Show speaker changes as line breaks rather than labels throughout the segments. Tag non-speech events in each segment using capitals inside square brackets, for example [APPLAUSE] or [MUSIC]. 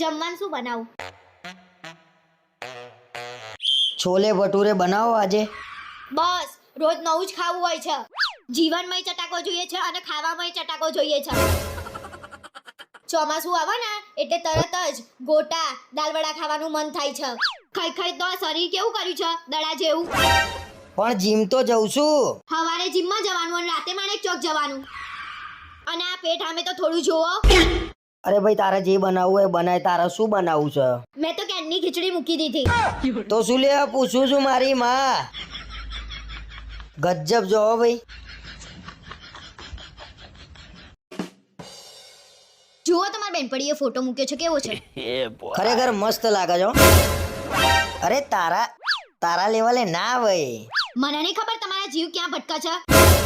જમવાનું શું બનાવું?
છોલે ભટુરે બનાવો આજે.
બસ રોજ નવું જ ખાવું હોય છે. જીવનમાંય ચટાકો જોઈએ છે અને ખાવામાંય ચટાકો જોઈએ છે. ચોમાસું આવે ને એટલે તરત જ ગોટા દાલવડા ખાવાનું મન થાય છે. ખાઈ ખાઈ તો શરીર કેવું કર્યું છે? દડા જેવું.
પણ જીમ તો જઉં છું.
સવારે જીમમાં જવાનું અને રાતે માણેક ચોક જવાનું. અને આ પેટ આમે તો થોડું જોવો
અરે ભાઈ તારે જે બનાવવું એ બનાય. તારે શું બનાવવું છે?
મેં તો કેનની ખીચડી મૂકી દીધી.
તો શું લે પૂછું છું મારી માં. ગજબ જો ભાઈ.
જુઓ તમારી બેનપડીએ ફોટો મૂક્યો છે કેવો છે? [LAUGHS]
ખરેખર મસ્ત લાગે છો અરે તારા તારા લેવલે ના ભાઈ.
મને નહીં ખબર તમારા જીવ ક્યાં ભટકા છે?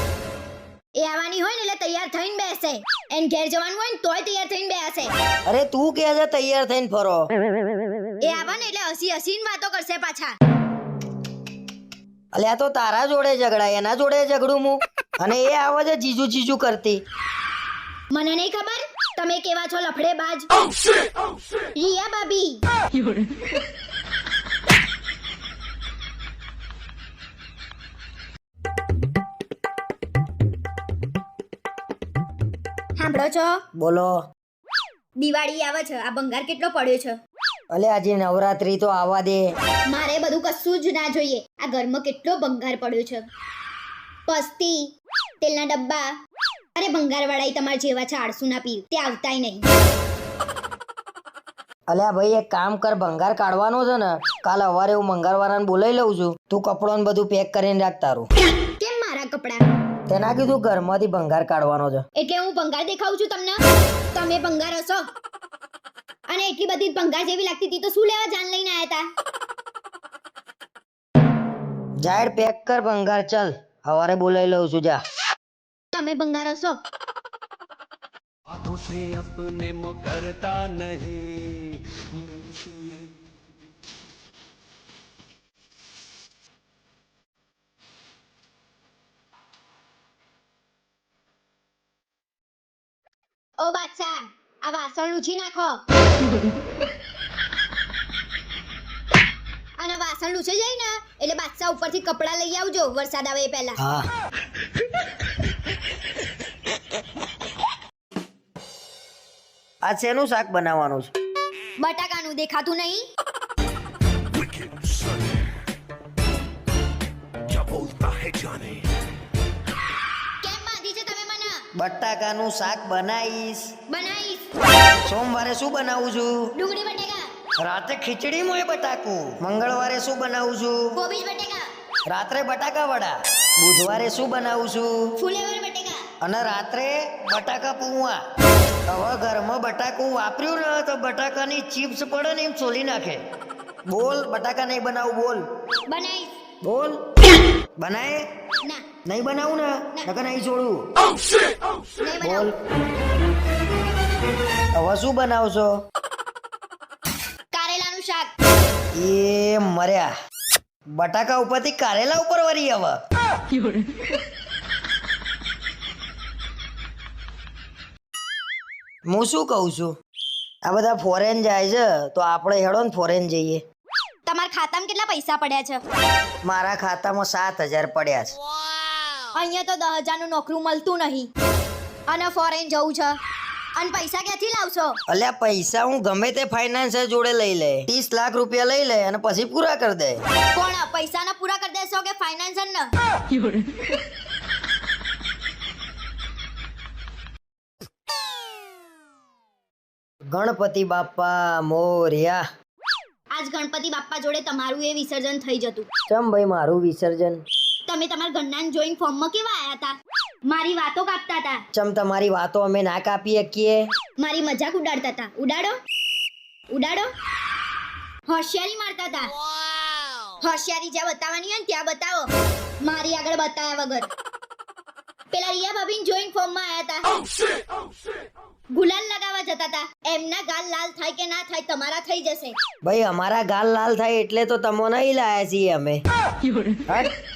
એ આવવાની હોય ને એટલે તૈયાર થઈને બેસે. એન ઘેર જવાનું હોય ને તોય તૈયાર થઈને બેસે.
અરે તું કે છે તૈયાર થઈને ફરો?
એ આવે ને એટલે હસી હસીને વાતો કરશે પાછા.
અલ્યા તો તારા જોડે ઝઘડા એના જોડે ઝઘડું હું અને એ આવે છે જીજુ જીજુ કરતી.
મને નહીં ખબર? તમે કેવા છો લફડે બાજ રિયા ભાભી. [LAUGHS] સાંભળો છો?
બોલો.
દિવાળી આવે છે. આ ભંગાર કેટલો પડ્યો છે?
અલે આજે નવરાત્રી તો આવવા દે.
મારે બધું કશું જ ના જોઈએ. આ ઘરમાં કેટલો ભંગાર પડ્યો છે? પસ્તી તેલના ડબ્બા. અરે ભંગાર વાળા તમારા જેવા છે આળસુ ના પીવ. તે આવતાય નહીં.
અલ્યા ભાઈ એક કામ કર ભંગાર કાઢવાનો છે ને કાલ સવારે હું મંગારવાળાને બોલાવી લઉં છું. તું કપડો ને બધું પેક કરીને રાખ તારું.
કેમ મારા કપડા?
તેના કીધું ઘરમાંથી ભંગાર કાઢવાનો છે
એટલે હું ભંગાર દેખાઉં છું તમને તમે ભંગાર હશો અને એટલી બધી ભંગાર જેવી લાગતી હતી તો શું લેવા જાન લઈને આયા હતા
જાહેર પેક કર ભંગાર ચાલ સવારે બોલાવી લઉં છું જા
તમે ભંગાર હશો
हाथों से अपने मुकरता नहीं
વાસણ લૂછી નાખો. અને વાસણ લૂછાઈ જાય ને એટલે બાદશાહ ઉપરથી કપડાં લઈ આવજો વરસાદ આવે એ પહેલા.
હા. આ શેનું શાક બનાવવાનું છે?
બટાકાનું દેખાતું નહીં. કેમ બાંધી છે તમે મને?
બટાકાનું શાક બનાવીશ.
બનાવીશ.
સોમવારે શું બનાવું છું?
ડુંગળી બટેકા.
રાતે ખીચડી મોય બટાકું. મંગળવારે શું બનાવું છું?
કોબીજ બટેકા.
રાત્રે બટાકા વડા બુધવારે શું બનાવું છું?
ફુલેવર બટેકા.
અને રાત્રે બટાકા પૂવા. હવે ઘરમાં બટાકું વાપર્યું ને તો બટાકાની ચિપ્સ પડે ને એમ છોલી નાખે. બોલ બટાકા નહીં બનાવું બોલ.
બનાવીશ.
બોલ. બનાય?
ના.
નહીં બનાવું ને? નકર નહીં છોડું. બોલ. હવે શું બનાવશો?
કારેલાનું શાક.
એ મર્યા. બટાકા ઉપરથી કારેલા ઉપર વરી હવે હું શું કહું છું? આ બધા ફોરેન જાય છે તો આપણે હેડો ને ફોરેન જઈએ.
તમારા ખાતામાં કેટલા પૈસા પડ્યા છે?
મારા ખાતામાં સાત હજાર પડ્યા છે.
અહીંયા તો દસ હજારનું નોકરું મળતું નહીં. અને ફોરેન જવું છે. અને પૈસા ક્યાંથી લાવશો?
અલ્યા પૈસા હું ગમે તે ફાઇનાન્સર જોડે લઈ લે. ત્રીસ લાખ રૂપિયા લઈ લે અને પછી પૂરા કરી દે.
કોણ પૈસાના પૂરા કરી દેશો કે ફાઇનાન્સર ને?
ગણપતિ બાપા મોર્યા.
આજ ગણપતિ બાપા જોડે તમારું એ વિસર્જન થઈ જતું.
ચમ ભાઈ મારું વિસર્જન?
તમે તમારા ઘરના જોઈન ફોર્મમાં કેવા આયા હતા? મારી વાતો કાપતા હતા.
ચમ તમારી વાતો અમે ના કાપી શકીએ
મારી મજાક ઉડાડતા હતા. ઉડાડો. ઉડાડો. હોશિયારી મારતા હતા. હોશિયારી જ્યાં બતાવવાની હોય ને ત્યાં બતાવો. મારી આગળ બતાવ્યા વગર. પેલા રિયા ભાભી જોઈન ફોર્મમાં આવ્યા હતા. ગુલાલ લગાવવા જતા હતા. એમના ગાલ લાલ થાય કે ના થાય તમારા થઈ જશે.
ભાઈ અમારા ગાલ લાલ થાય એટલે તો તમો નહીં લાયા છીએ અમે. [LAUGHS]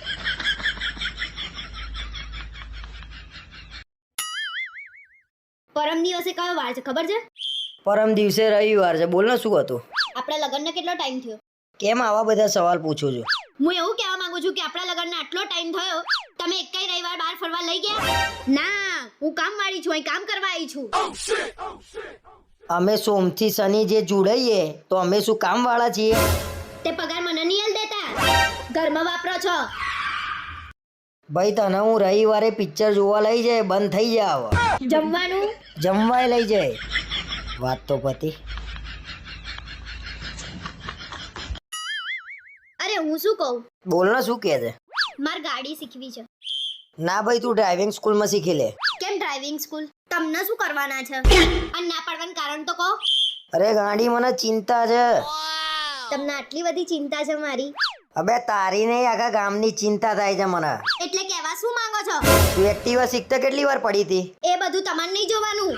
પરમ દિવસે કયો વાર છે? ખબર છે?
પરમ દિવસે રવિવાર છે. બોલ ને શું હતું?
આપણા લગ્નને કેટલો ટાઈમ થયો?
કેમ આવા બધા સવાલ પૂછો છો?
હું એવું કહેવા માંગુ છું કે આપણા લગ્નને આટલો ટાઈમ થયો તમે એકેય રવિવાર બહાર ફરવા લઈ ગયા? ના હું કામ વાળી છું અહીં કામ કરવા આવી છું.
અમે સોમથી શનિ જે જોડાઈએ તો અમે શું કામ વાળા છીએ?
તે પગાર મને નહીં દેતા. ઘરમાં વાપરો છો.
ભાઈ તને હું રવિવારે પિક્ચર જોવા લઈ જાય બંધ થઈ જાવ
જમવાનું?
જમવાય લઈ જાય. વાત તો પતી.
અરે હું શું કહું?
બોલ ને શું કહે છે?
માર ગાડી શીખવી છે.
ના ભાઈ તું ડ્રાઇવિંગ સ્કૂલમાં શીખી લે.
કેમ ડ્રાઇવિંગ સ્કૂલ તમને શું કરવાના છે? અને ના પાડવાનું કારણ તો કહો.
અરે ગાડી મને ચિંતા છે.
તમને આટલી બધી ચિંતા છે મારી?
અબે તારી નહીં આખા ગામની ચિંતા થાય છે મને.
એટલે કેવા શું માંગો છો?
તું એક્ટિવા શીખતે કેટલી વાર પડી હતી?
એ બધું તમારે નહીં જોવાનું.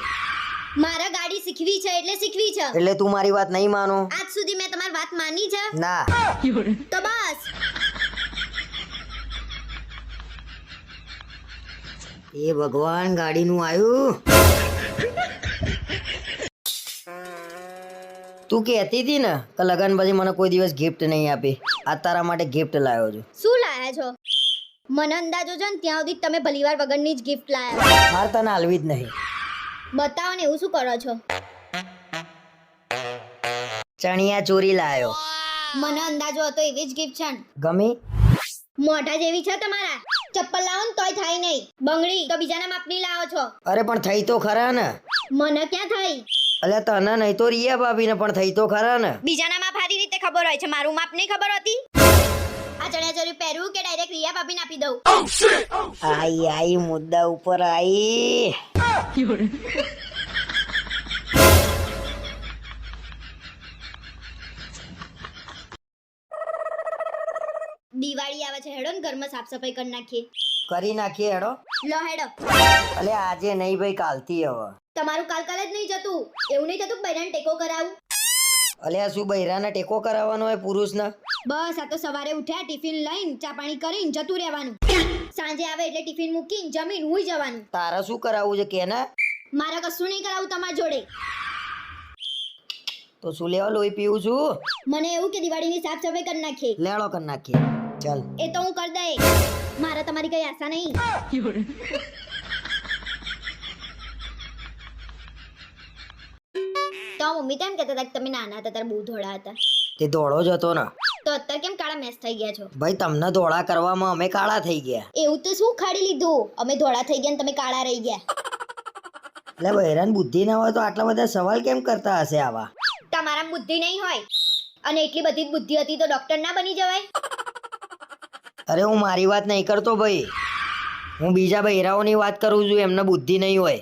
મારા ગાડી શીખવી છે એટલે શીખવી છે.
એટલે તું મારી વાત નહીં માનું?
આજ સુધી મેં તમારી વાત માની છે.
ના.
તો બસ.
એ ભગવાન ગાડીનું આવ્યું તું કહેતી હતી ને કે લગન પછી મને કોઈ દિવસ ગિફ્ટ નહીં આપી. આ તારા માટે ગિફ્ટ લાવ્યો છું.
શું લાયા છો? મને અંદાજો છે ને ત્યાં સુધી તમે ભલીવાર વગરની જ ગિફ્ટ લાયા
માર તને હાલવી જ નહીં.
બતાવો ને એવું શું કરો છો?
ચણિયા ચોરી લાવ્યો
મને અંદાજો હતો એવી જ ગિફ્ટ છે ને.
ગમી?
મોઢા જેવી છે તમારા? ચપ્પલ લાવો ને તોય થાય નહીં. બંગડી તો બીજાના માપની લાવો છો.
અરે પણ થઈ તો ખરા ને.
મને ક્યાં થઈ?
અલ્યા તને નહીં તો રિયા ભાભીને પણ થઈ તો ખરા ને.
બીજાના માપ સારી રીતે ખબર હોય છે મારું માપ નહીં ખબર હોતી? આ ચણિયા ચોરી પહેરવું કે ડાયરેક્ટ રિયા ભાભીને આપી દઉં?
આઈ આઈ મુદ્દા ઉપર આઈ.
દિવાળી આવે છે હેડો ને ઘરમાં સાફ સફાઈ કરી નાખીએ.
કરી નાખીએ હેડો.
લો હેડો.
અલે આજે નહીં ભાઈ કાલથી હવે.
તમારું કાલ કાલે જ નહીં જતું. એવું નહીં થતું બૈરાને ટેકો કરાવું?
અલે શું બૈરાને ટેકો કરાવવાનો હોય પુરુષને?
બસ આ તો સવારે ઉઠ્યા ટિફિન લઈને ચા પાણી કરીને જતું રહેવાનું. સાંજે આવે એટલે ટિફિન મૂકીને જમીન હુઈ જવાનું.
તારા શું કરાવવું છે કે ને
મારે કશું નહીં કરાવું તમારા જોડે.
તો શું લેવા લોહી પીવું છું?
મને એવું કે દિવાળીની સાફ સફાઈ કરી નાખીએ.
લેડો કરી નાખીએ. ચાલ.
એ તો હું કરી દઈ મારે તમારી કઈ આશા નહીં? તો મમ્મી તેમ કહેતા હતા કે તમે નાના હતા ત્યારે બહુ ધોળા હતા.
તે ધોળો જ હતો ને.
તો અત્યારે કેમ કાળા મેસ થઈ ગયા છો?
ભાઈ તમને ધોળા કરવામાં અમે કાળા થઈ ગયા.
એવું તો શું ખાડી લીધું? અમે ધોળા થઈ ગયા ને તમે કાળા રહી ગયા.
એટલે બૈરાન બુદ્ધિ ના હોય તો આટલા બધા સવાલ કેમ કરતા હશે આવા?
તમારા બુદ્ધિ નહીં હોય. અને એટલી બધી બુદ્ધિ હતી તો ડોક્ટર ના બની જવાય.
અરે હું મારી વાત નહીં કરતો ભાઈ. હું બીજા બૈરાઓની વાત કરું છું એમને બુદ્ધિ નહીં હોય.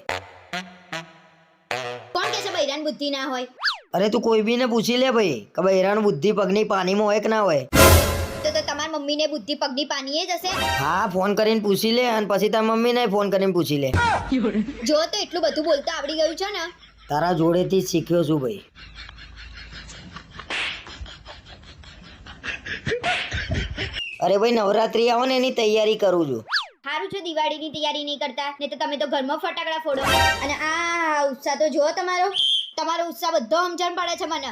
કોણ કે છે બૈરાન બુદ્ધિ ના હોય?
અરે તું કોઈ બીને પૂછી લે ભાઈ કે બૈરાન બુદ્ધિ પગની પાણીમાં હોય કે ના હોય.
તો તો મમ્મી મમ્મીને બુદ્ધિ પગની પાનીએ જ હશે?
હા ફોન કરીને પૂછી લે અને પછી તાર મમ્મીને ફોન કરીને પૂછી લે.
જો તો એટલું બધું બોલતા આવડી ગયું છે ને.
તારા જોડેથી શીખ્યો છું ભાઈ. અરે ભાઈ નવરાત્રી આવો ને એની તૈયારી કરું છું.
સારું છે દિવાળીની તૈયારી નહીં કરતા. નહીં તો તમે તો ઘરમાં ફટાકડા ફોડો. અને આ ઉત્સાહ તો જુઓ તમારો. તમારો ઉત્સાહ બધો સમજણ પડે છે મને.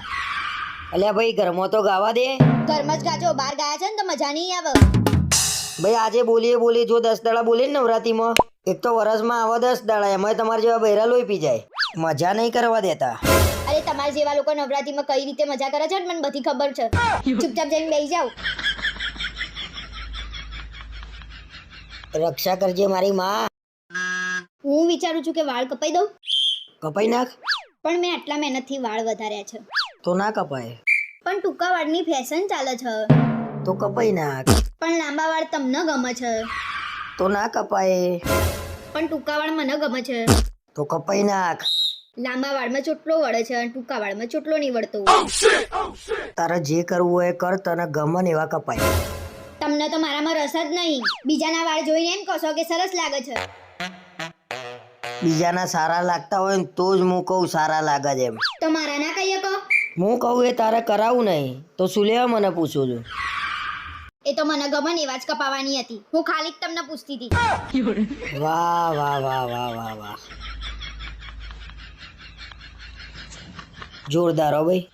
અલ્યા ભાઈ ઘરમાં તો ગાવા દે.
ઘરમાં જ ગાજો બહાર ગાયા છે ને તો મજા નહીં આવે.
ભાઈ આજે બોલીએ બોલીએ જો દસ દાડા બોલીએ ને નવરાત્રીમાં એક તો વરસમાં આવા દસ દાડા એમાં તમારા જેવા બૈરા લોહી પી જાય. મજા નહીં કરવા દેતા.
અરે તમારા જેવા લોકો નવરાત્રીમાં કઈ રીતે મજા કરે છે ને મને બધી ખબર છે. [LAUGHS] ચૂપચાપ જઈને બેસી જાઓ.
રક્ષા કરજે મારી માં.
હું વિચારું છું કે વાળ કપાઈ દઉં.
કપાઈ નાખ.
પણ મેં આટલા મહેનતથી વાળ વધાર્યા છે.
તો ના કપાય.
પણ ટૂંકા વાળની ફેશન ચાલે છે.
તો કપાઈ નાખ.
પણ લાંબા વાળ તમને ગમે છે.
તો ના કપાય.
પણ ટૂંકા વાળ મને ગમે છે.
તો કપાઈ નાખ.
લાંબા વાળમાં ચોટલો વળે છે અને ટૂંકા વાળમાં ચોટલો નહીં વળતો.
તારે જે કરવું હોય કર તને ગમે એવા કપાય.
તમને તો મારામાં રસ જ નહીં. બીજાના વાળ જોઈને એમ કહો છો કે સરસ લાગે છે.
બીજાના સારા લાગતા હોય ને તો જ હું કહું સારા લાગે છે એમ.
તો મારા ના કહીએ કહો.
હું કહું એ તારે કરાવું નહીં. તો શું લેવા મને પૂછું છું?
એ તો મને ગમે ને એવા જ કપાવાની હતી. હું ખાલી તમને પૂછતી હતી.
વાહ વાહ વાહ વાહ વાહ વાહ. જોરદાર હો ભાઈ.